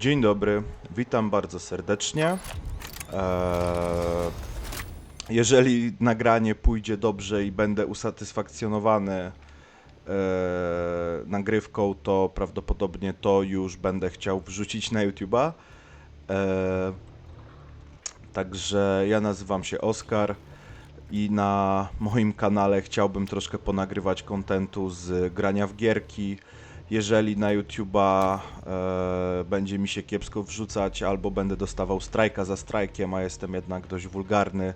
Dzień dobry, witam bardzo serdecznie. Eee, jeżeli nagranie pójdzie dobrze i będę usatysfakcjonowany eee, nagrywką, to prawdopodobnie to już będę chciał wrzucić na YouTube'a. Eee, także ja nazywam się Oskar i na moim kanale chciałbym troszkę ponagrywać kontentu z grania w gierki. Jeżeli na YouTube'a e, będzie mi się kiepsko wrzucać, albo będę dostawał strajka za strajkiem, a jestem jednak dość wulgarny,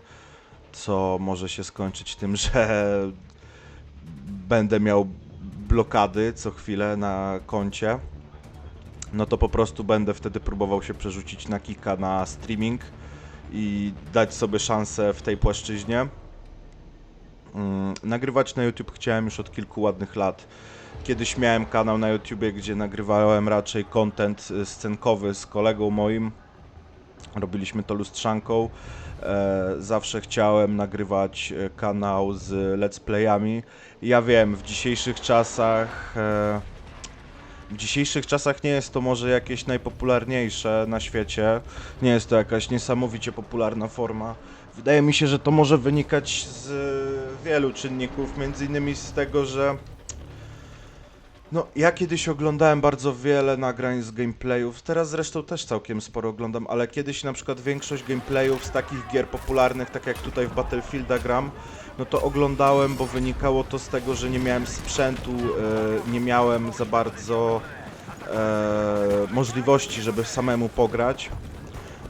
co może się skończyć tym, że będę miał blokady co chwilę na koncie, no to po prostu będę wtedy próbował się przerzucić na Kika na streaming i dać sobie szansę w tej płaszczyźnie. Nagrywać na YouTube chciałem już od kilku ładnych lat. Kiedyś miałem kanał na YouTubie, gdzie nagrywałem raczej content y, scenkowy z kolegą moim. Robiliśmy to lustrzanką. E, zawsze chciałem nagrywać e, kanał z let's playami. Ja wiem, w dzisiejszych czasach e, w dzisiejszych czasach nie jest to może jakieś najpopularniejsze na świecie. Nie jest to jakaś niesamowicie popularna forma. Wydaje mi się, że to może wynikać z e, wielu czynników, między innymi z tego, że no, ja kiedyś oglądałem bardzo wiele nagrań z gameplayów, teraz zresztą też całkiem sporo oglądam, ale kiedyś na przykład większość gameplayów z takich gier popularnych, tak jak tutaj w Battlefielda gram, no to oglądałem, bo wynikało to z tego, że nie miałem sprzętu, e, nie miałem za bardzo e, możliwości, żeby samemu pograć.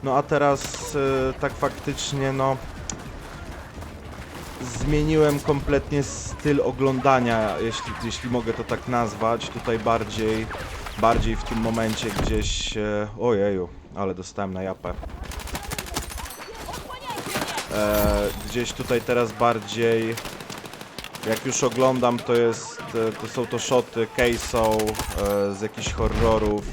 No a teraz e, tak faktycznie, no zmieniłem kompletnie styl oglądania, jeśli, jeśli mogę to tak nazwać. Tutaj bardziej, bardziej w tym momencie gdzieś... E, ojeju, ale dostałem na japę. E, gdzieś tutaj teraz bardziej... Jak już oglądam, to jest, e, to są to shoty case'ą e, z jakichś horrorów.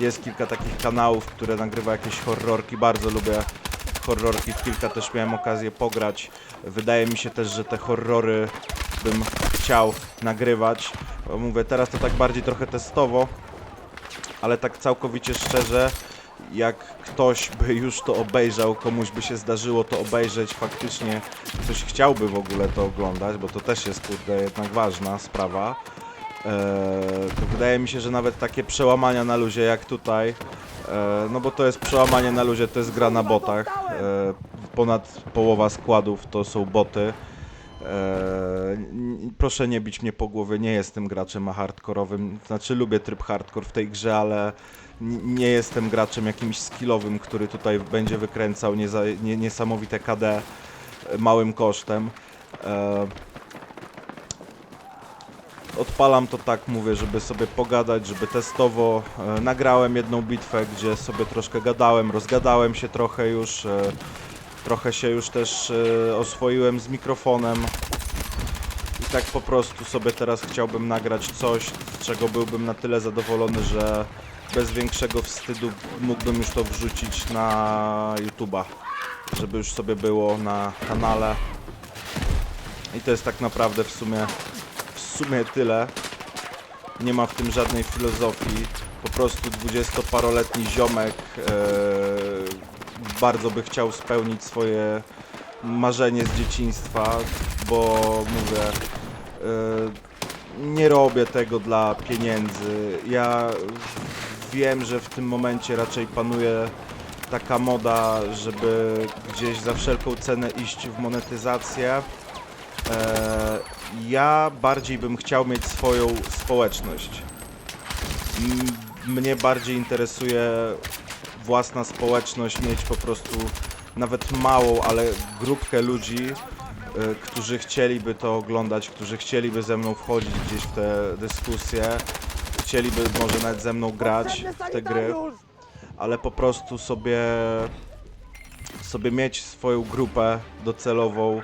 Jest kilka takich kanałów, które nagrywa jakieś horrorki. Bardzo lubię horrorki. W kilka też miałem okazję pograć. Wydaje mi się też, że te horrory bym chciał nagrywać. Bo mówię, teraz to tak bardziej trochę testowo, ale tak całkowicie szczerze, jak ktoś by już to obejrzał, komuś by się zdarzyło to obejrzeć, faktycznie ktoś chciałby w ogóle to oglądać, bo to też jest kurde jednak ważna sprawa. Eee, to wydaje mi się, że nawet takie przełamania na luzie jak tutaj, no bo to jest przełamanie na luzie, to jest gra na botach. E, ponad połowa składów to są boty. E, proszę nie bić mnie po głowie, nie jestem graczem hardkorowym. Znaczy lubię tryb hardcore w tej grze, ale nie jestem graczem jakimś skillowym, który tutaj będzie wykręcał niesamowite KD e, małym kosztem. Odpalam to tak, mówię, żeby sobie pogadać, żeby testowo. E, nagrałem jedną bitwę, gdzie sobie troszkę gadałem, rozgadałem się trochę już. E, trochę się już też e, oswoiłem z mikrofonem. I tak po prostu sobie teraz chciałbym nagrać coś, z czego byłbym na tyle zadowolony, że bez większego wstydu mógłbym już to wrzucić na YouTube'a. Żeby już sobie było na kanale. I to jest tak naprawdę w sumie sumie tyle. Nie ma w tym żadnej filozofii. Po prostu dwudziestoparoletni ziomek e, bardzo by chciał spełnić swoje marzenie z dzieciństwa, bo mówię, e, nie robię tego dla pieniędzy. Ja wiem, że w tym momencie raczej panuje taka moda, żeby gdzieś za wszelką cenę iść w monetyzację. E, ja bardziej bym chciał mieć swoją społeczność. Mnie bardziej interesuje własna społeczność, mieć po prostu nawet małą, ale grupkę ludzi, e, którzy chcieliby to oglądać, którzy chcieliby ze mną wchodzić gdzieś w te dyskusje, chcieliby może nawet ze mną grać w te gry, ale po prostu sobie sobie mieć swoją grupę docelową,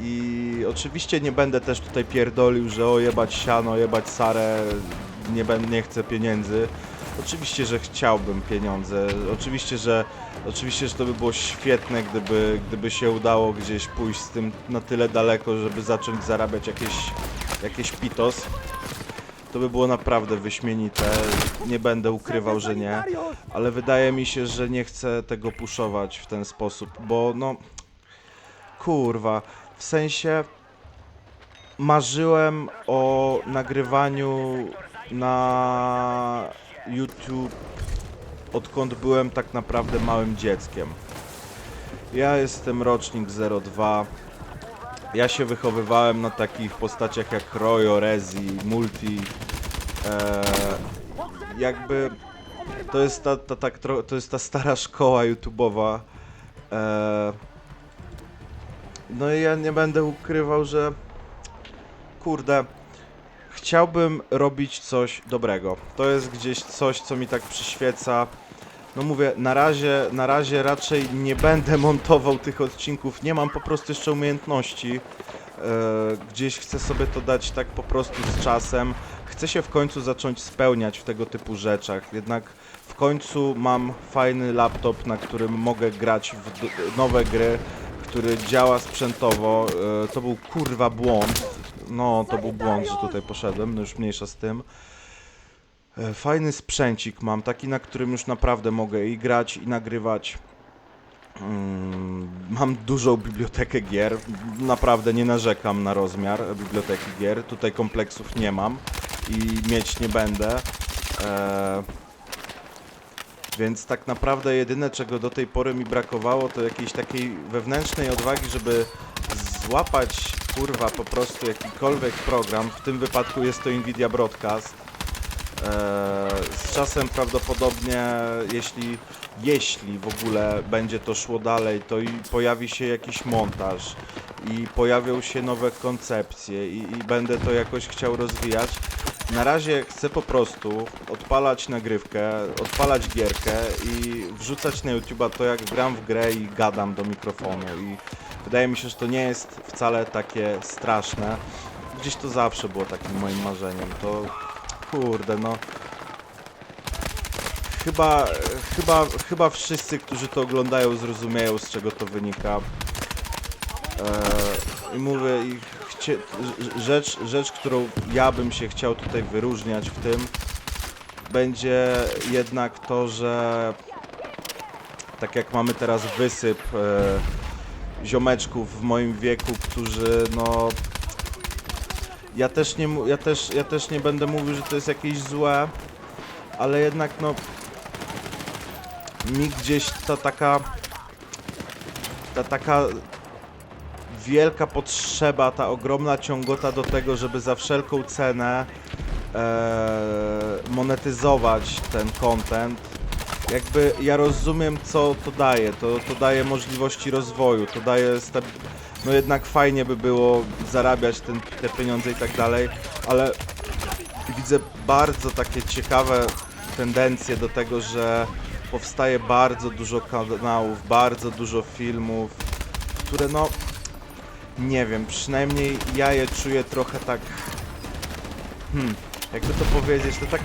I oczywiście nie będę też tutaj pierdolił, że o jebać siano, jebać sarę, nie, nie chcę pieniędzy. Oczywiście, że chciałbym pieniądze. Oczywiście, że oczywiście, że to by było świetne, gdyby, gdyby się udało gdzieś pójść z tym na tyle daleko, żeby zacząć zarabiać jakieś, jakieś pitos. to by było naprawdę wyśmienite. Nie będę ukrywał, że nie. Ale wydaje mi się, że nie chcę tego puszować w ten sposób, bo no... Kurwa, w sensie... Marzyłem o nagrywaniu na YouTube odkąd byłem tak naprawdę małym dzieckiem. Ja jestem rocznik 02. Ja się wychowywałem na takich postaciach jak Royo, Rezi, Multi. E, jakby to jest ta, ta, tro, to jest ta stara szkoła YouTubeowa. E, no i ja nie będę ukrywał, że kurde, chciałbym robić coś dobrego. To jest gdzieś coś, co mi tak przyświeca. No mówię, na razie, na razie raczej nie będę montował tych odcinków, nie mam po prostu jeszcze umiejętności. E, gdzieś chcę sobie to dać tak po prostu z czasem. Chcę się w końcu zacząć spełniać w tego typu rzeczach. Jednak w końcu mam fajny laptop, na którym mogę grać w nowe gry, który działa sprzętowo. E, to był kurwa błąd. No, to był błąd, że tutaj poszedłem, no już mniejsza z tym. E, Fajny sprzęcik mam, taki na którym już naprawdę mogę i grać, i nagrywać. Mm, Mam dużą bibliotekę gier, naprawdę nie narzekam na rozmiar biblioteki gier. Tutaj kompleksów nie mam i mieć nie będę. Więc tak naprawdę jedyne czego do tej pory mi brakowało to jakiejś takiej wewnętrznej odwagi, żeby złapać kurwa po prostu jakikolwiek program. W tym wypadku jest to Nvidia Broadcast. Eee, z czasem prawdopodobnie, jeśli, jeśli w ogóle będzie to szło dalej, to i pojawi się jakiś montaż i pojawią się nowe koncepcje i, i będę to jakoś chciał rozwijać. Na razie chcę po prostu odpalać nagrywkę, odpalać gierkę i wrzucać na YouTube'a to jak gram w grę i gadam do mikrofonu i wydaje mi się, że to nie jest wcale takie straszne. Gdzieś to zawsze było takim moim marzeniem. To kurde no. Chyba, chyba, chyba wszyscy, którzy to oglądają, zrozumieją z czego to wynika. Eee, I mówię, i rz- rzecz, rzecz, którą ja bym się chciał tutaj wyróżniać w tym, będzie jednak to, że tak jak mamy teraz wysyp e, ziomeczków w moim wieku, którzy no ja też nie ja też ja też nie będę mówił, że to jest jakieś złe, ale jednak no mi gdzieś ta taka ta taka wielka potrzeba, ta ogromna ciągota do tego, żeby za wszelką cenę e, monetyzować ten content. Jakby ja rozumiem, co to daje. To, to daje możliwości rozwoju, to daje. No jednak fajnie by było zarabiać ten, te pieniądze i tak dalej, ale widzę bardzo takie ciekawe tendencje do tego, że powstaje bardzo dużo kanałów, bardzo dużo filmów, które no nie wiem, przynajmniej ja je czuję trochę tak hmm, jakby to powiedzieć, to tak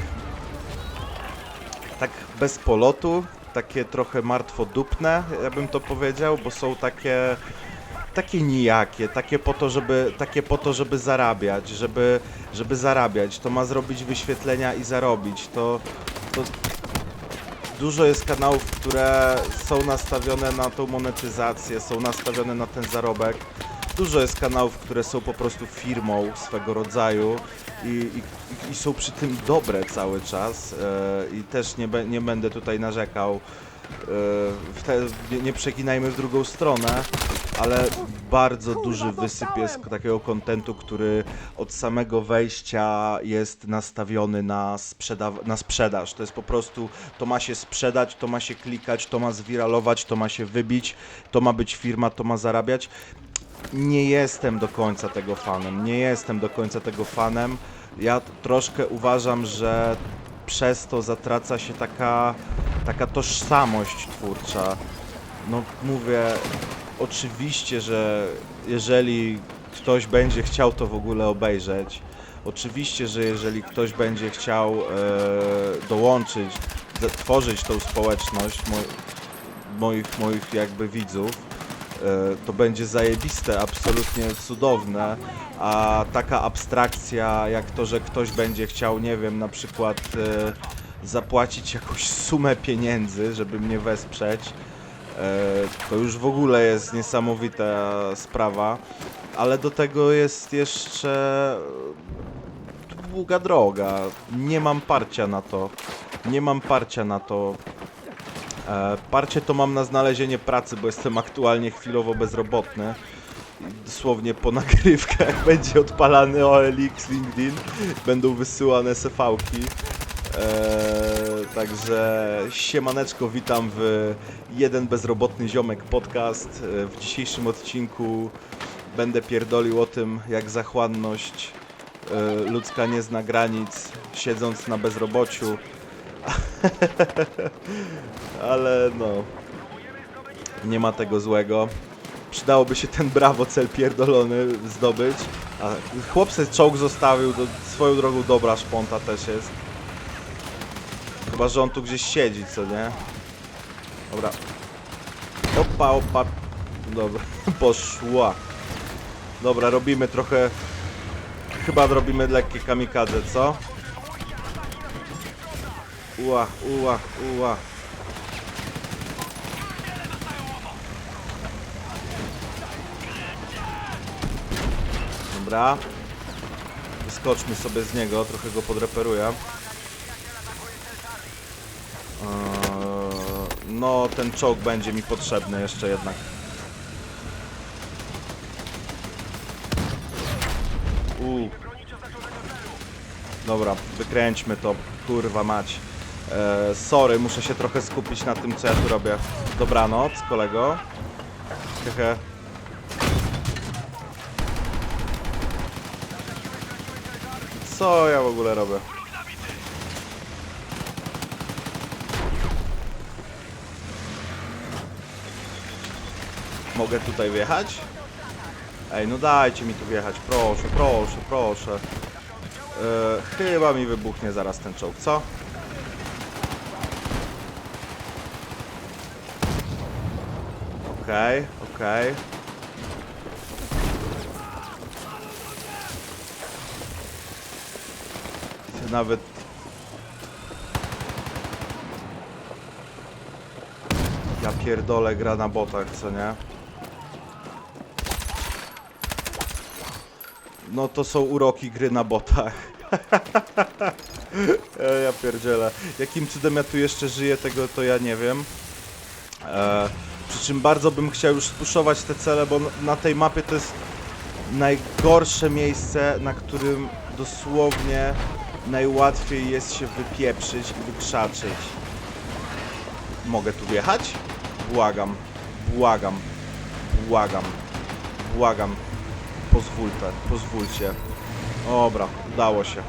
tak bez polotu, takie trochę martwodupne, ja bym to powiedział, bo są takie takie nijakie, takie po to, żeby, takie po to, żeby zarabiać, żeby, żeby zarabiać, to ma zrobić wyświetlenia i zarobić, to, to dużo jest kanałów, które są nastawione na tą monetyzację, są nastawione na ten zarobek. Dużo jest kanałów, które są po prostu firmą swego rodzaju i, i, i są przy tym dobre cały czas e, i też nie, nie będę tutaj narzekał. E, te, nie, nie przeginajmy w drugą stronę, ale bardzo duży wysyp jest takiego kontentu, który od samego wejścia jest nastawiony na, na sprzedaż. To jest po prostu, to ma się sprzedać, to ma się klikać, to ma zwiralować, to ma się wybić, to ma być firma, to ma zarabiać. Nie jestem do końca tego fanem, nie jestem do końca tego fanem. Ja troszkę uważam, że przez to zatraca się taka, taka tożsamość twórcza. No mówię, oczywiście, że jeżeli ktoś będzie chciał to w ogóle obejrzeć, oczywiście, że jeżeli ktoś będzie chciał e, dołączyć, tworzyć tą społeczność mo moich, moich jakby widzów, to będzie zajebiste, absolutnie cudowne, a taka abstrakcja jak to, że ktoś będzie chciał, nie wiem, na przykład e, zapłacić jakąś sumę pieniędzy, żeby mnie wesprzeć, e, to już w ogóle jest niesamowita sprawa, ale do tego jest jeszcze długa droga. Nie mam parcia na to. Nie mam parcia na to. E, parcie to mam na znalezienie pracy, bo jestem aktualnie chwilowo bezrobotny. Dosłownie po nagrywkach będzie odpalany OLX LinkedIn, będą wysyłane CV-ki. Eee, także siemaneczko, witam w Jeden Bezrobotny Ziomek podcast. E, W dzisiejszym odcinku będę pierdolił o tym, jak zachłanność e, ludzka nie zna granic, siedząc na bezrobociu. Ale no, nie ma tego złego. Przydałoby się ten brawo cel pierdolony zdobyć. A chłop sobie czołg zostawił, to swoją drogą dobra szponta też jest. Chyba, że on tu gdzieś siedzi, co nie? Dobra. Opa, opa. Dobra, poszła. Dobra, robimy trochę... Chyba robimy lekkie kamikadze, co? Ua, ua, ua. Dobra. Wyskoczmy sobie z niego, trochę go podreperuję. Eee, No, ten czołg będzie mi potrzebny jeszcze jednak. Uuu. Dobra, wykręćmy to, kurwa mać. Eee, sorry, muszę się trochę skupić na tym, co ja tu robię. Dobranoc, kolego. Hehe. Co ja w ogóle robię? Mogę tutaj wjechać? Ej, no dajcie mi tu wjechać, proszę, proszę, proszę. E, chyba mi wybuchnie zaraz ten czołg, co? Okej, okej. Nawet... Ja pierdolę gra na botach, co nie? No to są uroki gry na botach. Ja pierdzielę. Jakim cudem ja tu jeszcze żyję, tego to ja nie wiem. E, przy czym bardzo bym chciał już spuszować te cele, bo na tej mapie to jest najgorsze miejsce, na którym dosłownie najłatwiej jest się wypieprzyć i wykrzaczyć. Mogę tu wjechać? Błagam, błagam, błagam, błagam. Pozwólcie, pozwólcie. Dobra, udało się.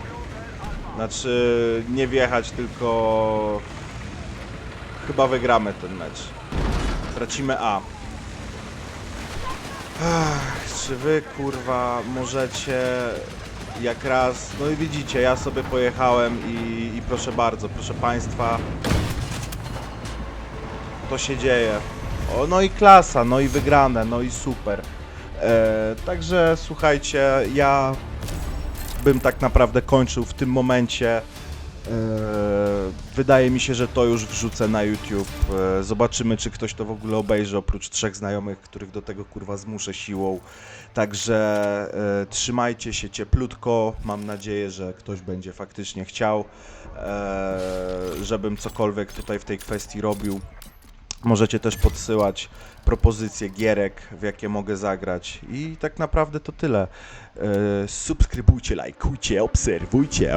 Znaczy, nie wjechać, tylko... Chyba wygramy ten mecz. Tracimy A. Ach, czy wy, kurwa, możecie jak raz... No i widzicie, ja sobie pojechałem i, i proszę bardzo, proszę państwa, to się dzieje. O, no i klasa, no i wygrane, no i super. E, także słuchajcie, ja bym tak naprawdę kończył w tym momencie. E, wydaje mi się, że to już wrzucę na YouTube. E, zobaczymy, czy ktoś to w ogóle obejrzy, oprócz trzech znajomych, których do tego kurwa zmuszę siłą. Także e, trzymajcie się cieplutko. Mam nadzieję, że ktoś będzie faktycznie chciał, żebym cokolwiek tutaj w tej kwestii robił. Możecie też podsyłać propozycje gierek, w jakie mogę zagrać. I tak naprawdę to tyle. E, subskrybujcie, lajkujcie, obserwujcie.